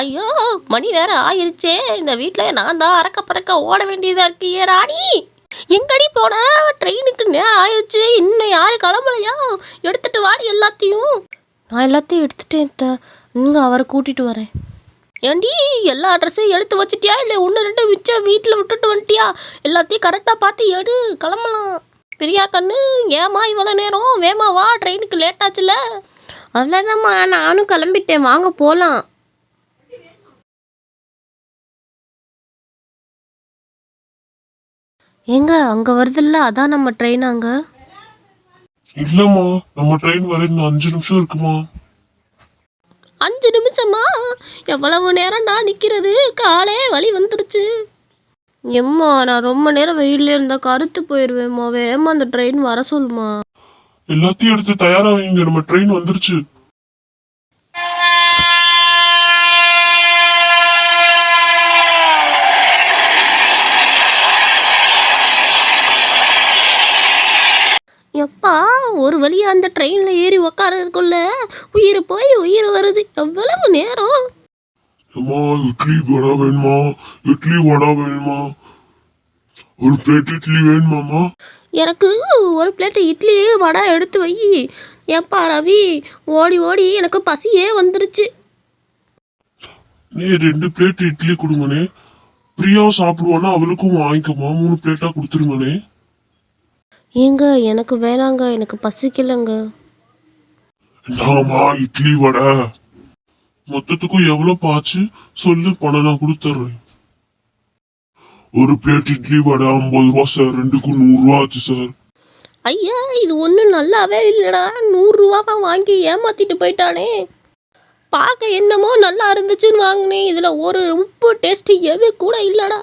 ஐயோ மணி வேற ஆயிருச்சே. இந்த வீட்டில் நான் தான் அறக்க பறக்க ஓட வேண்டியதா இருக்கு ஏ ராணி. எங்கடி போன? ட்ரெயினுக்கு நேரம் ஆயிருச்சு. இன்னும் யாரும் கிளம்பலையா? எடுத்துட்டு வாடி எல்லாத்தையும். நான் எல்லாத்தையும் எடுத்துட்டேன் த இங்க அவரை கூட்டிட்டு வரேன். ஏண்டி எல்லா அட்ரஸையும் எடுத்து வச்சிட்டியா? இல்லை ஒன்று ரெண்டு மிச்சம் வீட்டில் விட்டுட்டு வந்துட்டியா? எல்லாத்தையும் கரெக்டாக பார்த்து எடு கிளம்பலாம். பிரியா கண்ணு ஏமா இவ்வளோ நேரம்? வேமா வா ட்ரெயினுக்கு லேட் ஆச்சுல. அவ்வளோதாம்மா நானும் கிளம்பிட்டேன். வாங்க போகலாம் ஏங்க அங்கே வருதுல்ல? அதான் நம்ம ட்ரெயின் அங்கே. இல்லம்மா நம்ம ட்ரெயின் வர இன்னும் அஞ்சு நிமிஷம் இருக்குமா? அஞ்சு நிமிஷமா? எவ்வளவு நேரம் நான் நிற்கிறது காலே வலி வந்துருச்சு. எம்மா நான் ரொம்ப நேரம் வெயில்ல இருந்தா கருத்து போயிடுவேம்மா வேமா அந்த ட்ரெயின் வர சொல்லுமா எல்லாத்தையும் எடுத்து தயாரா வைங்க நம்ம ட்ரெயின் வந்துருச்சு. எப்பா ஒரு வழியா அந்த ட்ரெயினில் ஏறி உக்காரதுக்குள்ள உயிர் போய் உயிர் வருது. எவ்வளவு நேரம்? அம்மா இட்லி வடை வேணுமா? இட்லி வடை வேணுமா? ஒரு பிளேட் இட்லி வேணுமாம்மா? எனக்கு ஒரு பிளேட் இட்லி வடை எடுத்து வை. ஏப்பா ரவி ஓடி ஓடி எனக்கு பசியே வந்துருச்சு. நீ ரெண்டு பிளேட் இட்லி கொடுங்கண்ணே. பிரியாவும் சாப்பிடுவானா அவளுக்கும் வாங்கிக்கோமா மூணு பிளேட்டா கொடுத்துருங்கண்ணே. ஏங்க எனக்கு வேணாங்க எனக்கு பசிக்கலைங்க. இந்தாங்கம்மா இட்லி வடை. மொத்தத்துக்கும் எவ்வளவு பாச்சு? சொல்லு பணம் நான் கொடுத்துட்றேன். ஒரு பிளேட் இட்லி வடை ஐம்பது ரூபா சார் ரெண்டுக்கும் நூறு ரூபா ஆச்சு சார் ஐயா இது ஒன்றும் நல்லாவே இல்லைடா. நூறுரூவாவை வாங்கி ஏமாத்திட்டு போயிட்டானே. பார்க்க என்னமோ நல்லா இருந்துச்சுன்னு வாங்கினேன். இதில் ஒரு உப்பு டேஸ்ட்டு எது கூட இல்லைடா.